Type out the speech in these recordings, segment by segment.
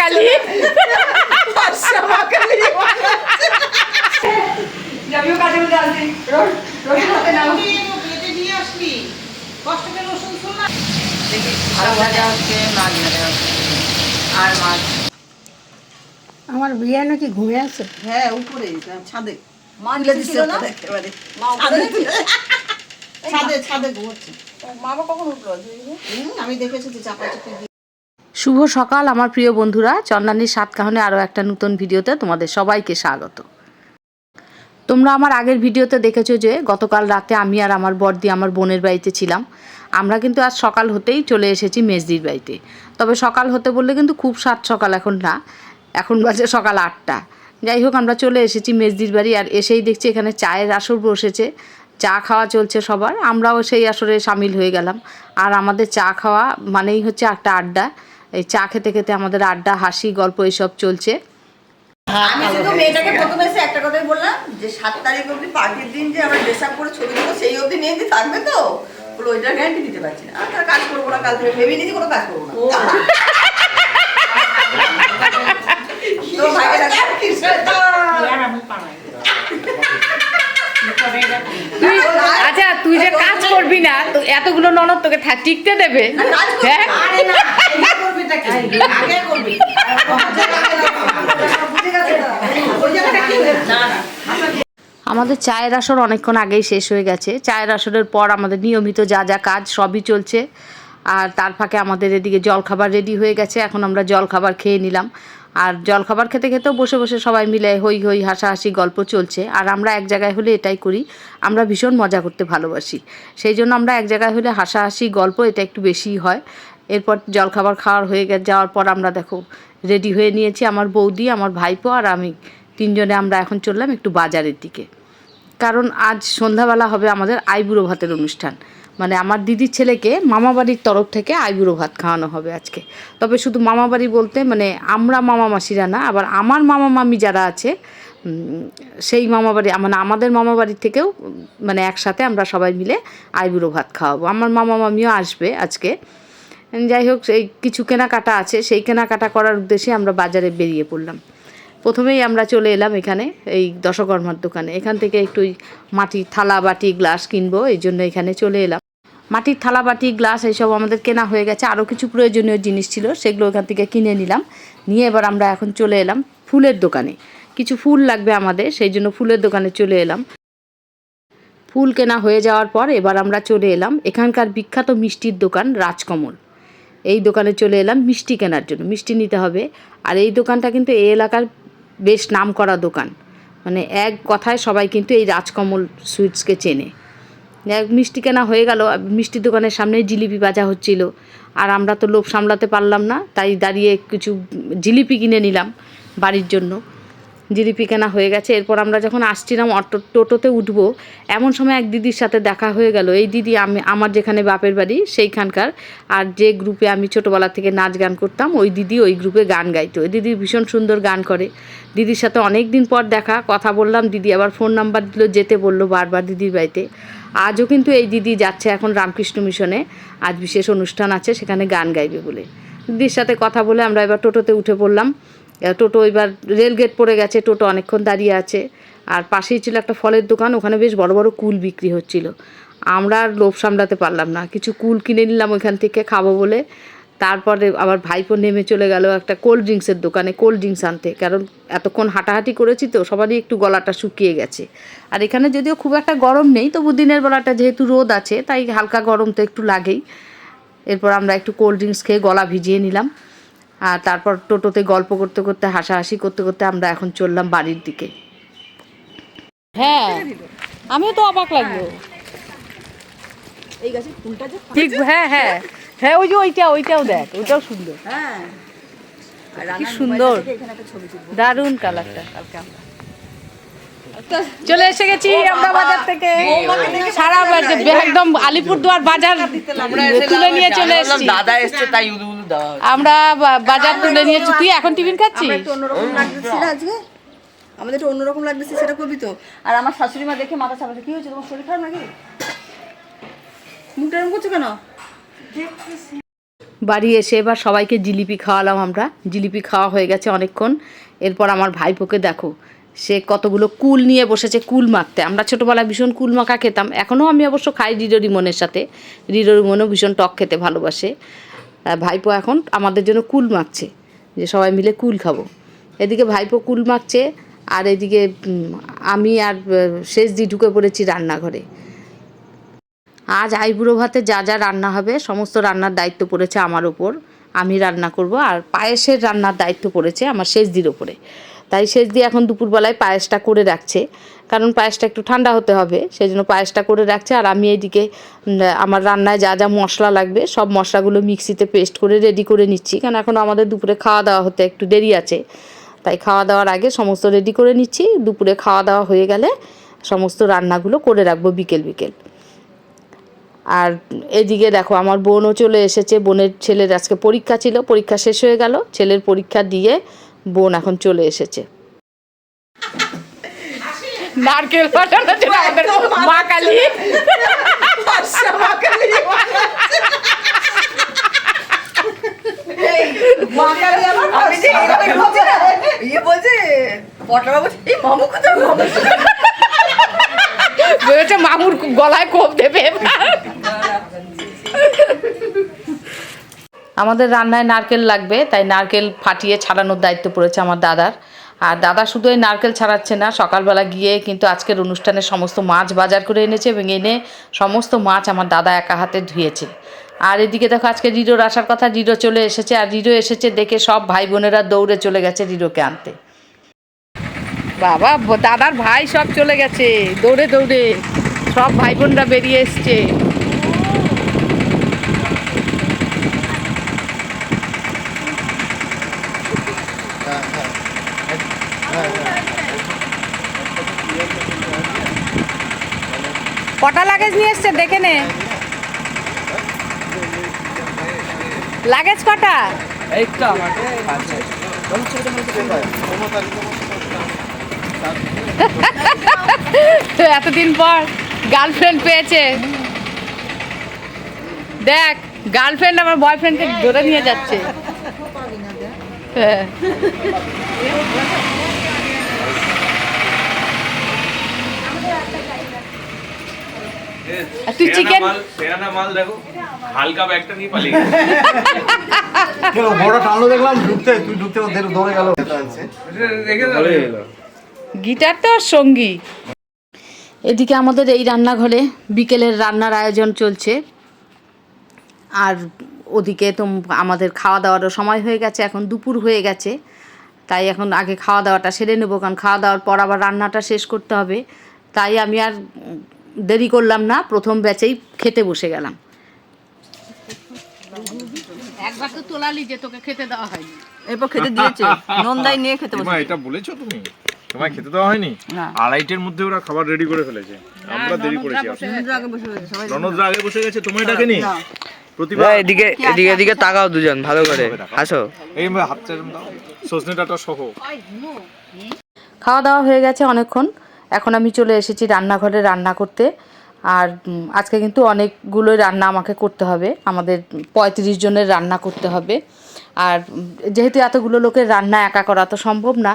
কালী যাবিও কাজে মধ্যে আসবি। রসুন হাতে নাও। বেটে নিয়ে আসবি। কষ্ট করে রসুন শোন না। আলু ভাজা হচ্ছে মাছ ভাজা হচ্ছে আর মাছ। আমার বিয়ে নাকি ঘুমিয়ে আছে? হ্যাঁ উপরে ছাদে। মা তুলে নিচে দিচ্ছে ছিল না? একেবারে। মা ছাদে। ছাদে ঘুমোচ্ছে মা কখন উঠল? আমি দেখেছি যে চাপা চাপি শুভ সকাল, আমার প্রিয় বন্ধুরা। চন্দানির সাত কাহনে আরও একটা নতুন ভিডিওতে তোমাদের সবাইকে স্বাগত। তোমরা আমার আগের ভিডিওতে দেখেছ যে, গতকাল রাতে আমি আর আমার বর্দি আমার বোনের বাড়িতে ছিলাম। আমরা কিন্তু আজ সকাল হতেই চলে এসেছি মেজদির বাড়িতে। তবে সকাল হতে বললে কিন্তু খুব সাত সকাল এখন না, এখন বাজে সকাল আটটা। যাই হোক, আমরা চলে এসেছি মেজদির বাড়ি আর এসেই দেখছি এখানে চায়ের আসর বসেছে। চা খাওয়া চলছে সবার। আমরাও সেই আসরে সামিল হয়ে গেলাম। আর আমাদের চা খাওয়া মানেই হচ্ছে একটা আড্ডা। এই চা খেতে খেতে আমাদের আড্ডা হাসি গল্প এইসব চলছে। আমি শুধু মেয়েটাকে প্রথমে এসে একটা কথাই বললাম যে সাত তারিখ অবধি পার্টির দিন যে আমরা ড্রেস আপ করে ছবি দেবো সেই অবধি মেহেন্দি থাকবে তো। বলে ওইটার গ্যারান্টি দিতে পারছি না। আর কাজ করব না কাল থেকে ভেবে নিয়েছি কোনো কাজ করব না। তুই আচ্ছা তুই যে কাজ করবি না তো এতগুলো ননদ তোকে টিকতে দেবে। হ্যাঁ? আগে করবি আগে কি না আমাদের চায়ের আসর অনেকক্ষণ আগেই শেষ হয়ে গেছে। চায়ের আসরের পর আমাদের নিয়মিত যা যা কাজ সবই চলছে। আর তার ফাঁকে আমাদের এদিকে জলখাবার রেডি হয়ে গেছে। এখন আমরা জলখাবার খেয়ে নিলাম। আর জলখাবার খেতে খেতেও বসে বসে সবাই মিলে হই হই হাসাহাসি গল্প চলছে। আর আমরা এক জায়গায় হলে এটাই করি আমরা ভীষণ মজা করতে ভালোবাসি। সেই জন্য আমরা এক জায়গায় হলে হাসাহাসি গল্প এটা একটু বেশিই হয়। এরপর জলখাবার খাওয়ার হয়ে গে, যাওয়ার পর আমরা দেখো রেডি হয়ে নিয়েছি আমার বৌদি, আমার ভাইপো আর আমি। তিনজনে আমরা এখন চললাম একটু বাজারের দিকে। কারণ আজ সন্ধ্যাবেলা হবে আমাদের আইবুড়ো ভাতের অনুষ্ঠান। মানে আমার দিদির ছেলেকে মামাবাড়ির তরফ থেকে আইবুড়ো ভাত খাওয়ানো হবে আজকে। তবে শুধু মামাবাড়ি বলতে মানে আমরা মামা মাসিরা না, আবার আমার মামা মামি যারা আছে সেই মামাবাড়ি মানে আমাদের মামাবাড়ির থেকেও মানে একসাথে আমরা সবাই মিলে আইবুড়ো ভাত খাওয়াবো। আমার মামা মামিও আসবে আজকে। যাই হোক সেই কিছু কেনাকাটা আছে। সেই কেনাকাটা করার উদ্দেশ্যে আমরা বাজারে বেরিয়ে পড়লাম। প্রথমেই আমরা চলে এলাম এখানে, এই দশকর্মার দোকানে। এখান থেকে একটু মাটির থালা, বাটি, গ্লাস কিনবো, এই জন্য এখানে চলে এলাম। মাটির থালা, বাটি, গ্লাস, এইসব আমাদের কেনা হয়ে গেছে। আরও কিছু প্রয়োজনীয় জিনিস ছিল, সেগুলো এখান থেকে কিনে নিলাম। নিয়ে এবার আমরা এখন চলে এলাম ফুলের দোকানে। কিছু ফুল লাগবে আমাদের, সেই জন্য ফুলের দোকানে চলে এলাম। ফুল কেনা হয়ে যাওয়ার পর এবার আমরা চলে এলাম এখানকার বিখ্যাত মিষ্টির দোকান, রাজকমল। এই দোকানে চলে এলাম মিষ্টি কেনার জন্য। মিষ্টি নিতে হবে। আর এই দোকানটা কিন্তু এই এলাকার বেশ নাম করা দোকান। মানে এক কথায় সবাই কিন্তু এই রাজকমল সুইটসকে চেনে। এক মিষ্টি কেনা হয়ে গেল। মিষ্টি দোকানের সামনে জিলিপি বাজা হচ্ছিল। আর আমরা তো লোভ সামলাতে পারলাম না। তাই দাঁড়িয়ে কিছু জিলিপি কিনে নিলাম বাড়ির জন্য। জিলিপি কেনা হয়ে গেছে। এরপর আমরা যখন আসছিলাম অটো টোটোতে উঠবো, এমন সময় এক দিদির সাথে দেখা হয়ে গেল। এই দিদি আমি আমার যেখানে বাপের বাড়ি, সেইখানকার। আর যে গ্রুপে আমি ছোটোবেলা থেকে নাচ গান করতাম, ওই দিদি ওই গ্রুপে গান গাইতো। ওই দিদি ভীষণ সুন্দর গান করে। দিদির সাথে অনেক দিন পর দেখা, কথা বললাম। দিদি আবার ফোন নাম্বার দিল, যেতে বলল বারবার দিদির বাড়িতে। আজও কিন্তু এই দিদি যাচ্ছে এখন রামকৃষ্ণ মিশনে। আজ বিশেষ অনুষ্ঠান আছে, সেখানে গান গাইবে বলে। দিদির সাথে কথা বলে আমরা এবার টোটোতে উঠে পড়লাম। টোটো এবার রেলগেট পড়ে গেছে, টোটো অনেকক্ষণ দাঁড়িয়ে আছে। আর পাশেই ছিল একটা ফলের দোকান, ওখানে বেশ বড় বড় কুল বিক্রি হচ্ছিল। আমরা আর লোভ সামলাতে পারলাম না। কিছু কুল কিনে নিলাম ওইখান থেকে খাব বলে। তারপরে আবার ভাইপো নেমে চলে গেল একটা কোল্ড ড্রিঙ্কসের দোকানে, কোল্ড ড্রিঙ্কস আনতে। কারণ এতক্ষণ হাঁটাহাঁটি করেছি তো, সবারই একটু গলাটা শুকিয়ে গেছে। আর এখানে যদিও খুব একটা গরম নেই, তবু দিনের বেলাটা যেহেতু রোদ আছে, তাই হালকা গরম তো একটু লাগেই। এরপর আমরা একটু কোল্ড ড্রিঙ্কস খেয়ে গলা ভিজিয়ে নিলাম। আর তারপর টোটোতে গল্প করতে করতে হাসাহাসি করতে করতে আমরা এখন চললাম বাড়ির দিকে। হ্যাঁ আমিও তো অবাক লাগল। এই গাছের ফুলটা যে ঠিক হ্যাঁ হ্যাঁ। হ্যাঁ ওই যে ওইটা ওইটাও দেখ ওইটাও সুন্দর। হ্যাঁ। কি সুন্দর। দারুণ কালারটা কালকে আমরা। চলে এসে গেছি আমরা বাজার থেকে। সারা একদম আলিপুরদুয়ার বাজার তুলে নিয়ে চলে এসেছি। দাদা তাই। আমরা বাজার তুলে নিয়েছি তুই এখন টিফিন খাচ্ছিস? অন্যরকম আজকে? আমাদের একটু অন্যরকম লাগতেছে সেটা করবি তো। আর আমার শাশুড়ি মা দেখে মাথা কি হয়েছে? তোমার শরীর খারাপ নাকি? মুখটা এরকম করছ কেন? বাড়ি এসে এবার সবাইকে জিলিপি খাওয়ালাম আমরা। জিলিপি খাওয়া হয়ে গেছে অনেকক্ষণ। এরপর আমার ভাইপোকে দেখো। সে কতগুলো কুল নিয়ে বসেছে, কুল মাখতে আমরা ছোটোবেলায় ভীষণ কুল মাখা খেতাম, এখনও আমি অবশ্য খাই রিডো রিমনের সাথে। রিডো রিমনও ভীষণ টক খেতে ভালোবাসে। ভাইপো এখন আমাদের জন্য কুল মাখছে, যে সবাই মিলে কুল খাব। এদিকে ভাইপো কুল মাখছে, আর এদিকে আমি আর শেষ দি ঢুকে পড়েছি রান্নাঘরে। আজ আইবুড়ো ভাতে যা যা রান্না হবে, সমস্ত রান্নার দায়িত্ব পড়েছে আমার ওপর। আমি রান্না করব, আর পায়েসের রান্নার দায়িত্ব পড়েছে আমার শেষদির ওপরে। তাই শেষ দিয়ে এখন দুপুরবেলায় পায়েসটা করে রাখছে। কারণ পায়েসটা একটু ঠান্ডা হতে হবে সেই জন্য পায়েসটা করে রাখছে। আর আমি এদিকে আমার রান্নায় যা যা মশলা লাগবে, সব মশলাগুলো মিক্সিতে পেস্ট করে রেডি করে নিচ্ছি। কারণ এখন আমাদের দুপুরে খাওয়া দাওয়া হতে একটু দেরি আছে। তাই খাওয়া দাওয়ার আগে সমস্ত রেডি করে নিচ্ছি। দুপুরে খাওয়া দাওয়া হয়ে গেলে সমস্ত রান্নাগুলো করে রাখব বিকেল বিকেল। আর এদিকে দেখো, আমার বোনও চলে এসেছে। বোনের ছেলের আজকে পরীক্ষা ছিল। পরীক্ষা শেষ হয়ে গেল। ছেলের পরীক্ষা দিয়ে বোন এখন চলে এসেছে। নারকেল আমাদের মা কালী ইয়ে বলছে পটলা বলছে এই মামু কোথায়? মামু কোথায়?" ভেবেছে মামুর গলায় কোপ দেবে। এবার। আমাদের রান্নায় নারকেল লাগবে, তাই নারকেল ফাটিয়ে ছাড়ানোর দায়িত্ব পড়েছে আমার দাদার। আর দাদা শুধু এই নারকেল ছাড়াচ্ছে না, সকালবেলা গিয়ে কিন্তু আজকের অনুষ্ঠানে সমস্ত মাছ বাজার করে এনেছে এবং এনে সমস্ত মাছ আমার দাদা একা হাতে ধুয়েছে। আর এদিকে দেখো, আজকে রিডোর আসার কথা রিডো চলে এসেছে। আর রিডো এসেছে দেখে সব ভাই বোনেরা দৌড়ে চলে গেছে রিডোকে আনতে। বাবা দাদার ভাই সব চলে গেছে, দৌড়ে দৌড়ে। সব ভাই বোনরা বেরিয়ে এসছে। কটা লাগেজ নিয়ে এসছে? দেখে নে। লাগেজ কটা? এতদিন পর গার্লফ্রেন্ড পেয়েছে। দেখ গার্লফ্রেন্ড আমার বয়ফ্রেন্ডকে ধরে নিয়ে যাচ্ছে। হ্যাঁ। আর তুই চিকেন সেরানা মাল দেখো হালকা ব্যাগটা নিয়ে পালিয়ে। কেন বড় টানলো দেখলাম ঢুকতে তুই ঢুকতে ওদের দৌড়ে গেল। গিটার তো সঙ্গী। এদিকে আমাদের এই রান্নাঘরে বিকেলের রান্নার আয়োজন চলছে। আর ওদিকে তো আমাদের খাওয়া দাওয়ারও সময় হয়ে গেছে এখন দুপুর হয়ে গেছে। তাই এখন আগে খাওয়া দাওয়াটা সেরে নেব কারণ খাওয়া দাওয়ার পর আবার রান্নাটা শেষ করতে হবে। তাই আমি আর দেরি করলাম না প্রথম ব্যাচেই খেতে বসে গেলাম। একবার তো তোলালি যে তোকে খেতে দেওয়া হয়নি। এরপর খেতে দিয়েছে। নন্দাই নিয়ে খেতে তোমায় এটা বলেছ তুমি? তোমায় খেতে দেওয়া হয়নি? আড়াইটের মধ্যে ওরা খাবার রেডি করে ফেলেছে। আমরা দেরি করেছি। আগে বসে আগে বসে গেছে তোমায় ডাকেনি? প্রতিভা? এদিকে এদিকে এদিকে তাকাও দুজন ভালো করে। হাসো এই হাত সজনে ডাটা সহ। খাওয়া দাওয়া হয়ে গেছে অনেকক্ষণ। এখন আমি চলে এসেছি রান্নাঘরে রান্না করতে। আর আজকে কিন্তু অনেকগুলো রান্না আমাকে করতে হবে। আমাদের পঁয়ত্রিশ জনের রান্না করতে হবে। আর যেহেতু এতগুলো লোকের রান্না একা করা তো সম্ভব না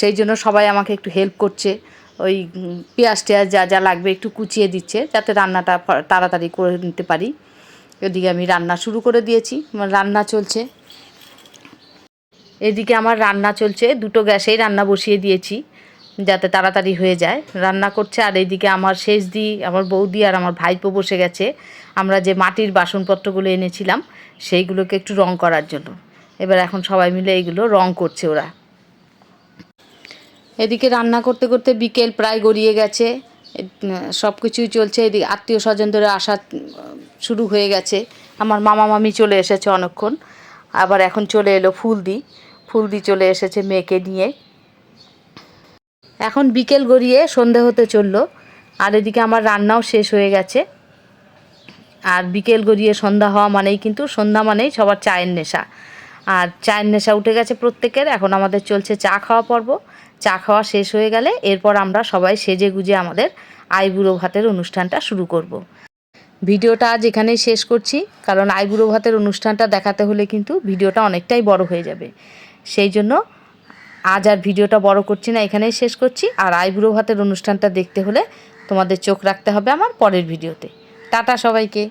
সেই জন্য সবাই আমাকে একটু হেল্প করছে। ওই পেঁয়াজ টেয়াজ যা যা লাগবে একটু কুচিয়ে দিচ্ছে, যাতে রান্নাটা তাড়াতাড়ি করে নিতে পারি। এদিকে আমি রান্না শুরু করে দিয়েছি। রান্না চলছে। এদিকে আমার রান্না চলছে। দুটো গ্যাসেই রান্না বসিয়ে দিয়েছি। যাতে তাড়াতাড়ি হয়ে যায়। রান্না করছে আর এইদিকে আমার শেষ দি আমার বৌদি আর আমার ভাইপো বসে গেছে। আমরা যে মাটির বাসনপত্রগুলো এনেছিলাম, সেইগুলোকে একটু রং করার জন্য। এবার এখন সবাই মিলে এইগুলো রং করছে ওরা। এদিকে রান্না করতে করতে বিকেল প্রায় গড়িয়ে গেছে। সব কিছুই চলছে। এদিকে আত্মীয় স্বজনদের আসা শুরু হয়ে গেছে। আমার মামা মামি চলে এসেছে অনেকক্ষণ। আবার এখন চলে এলো ফুলদি। ফুলদি চলে এসেছে মেয়েকে নিয়ে। এখন বিকেল গড়িয়ে সন্ধে হতে চলল, আর এদিকে আমার রান্নাও শেষ হয়ে গেছে। আর বিকেল গড়িয়ে সন্ধ্যা হওয়া মানেই কিন্তু সন্ধ্যা মানেই সবার চায়ের নেশা। আর চায়ের নেশা উঠে গেছে প্রত্যেকের, এখন আমাদের চলছে চা খাওয়া পর্ব। চা খাওয়া শেষ হয়ে গেলে এরপর আমরা সবাই সেজে গুজে আমাদের আইবুড়ো ভাতের অনুষ্ঠানটা শুরু করব। ভিডিওটা আজ এখানেই শেষ করছি, কারণ আইবুড়ো ভাতের অনুষ্ঠানটা দেখাতে হলে কিন্তু ভিডিওটা অনেকটাই বড় হয়ে যাবে। সেই জন্য আজ আর ভিডিওটা বড় করছি না, এখানেই শেষ করছি। আর আইবুড়ো ভাতের অনুষ্ঠানটা দেখতে হলে তোমাদের চোখ রাখতে হবে আমার পরের ভিডিওতে। টাটা সবাইকে।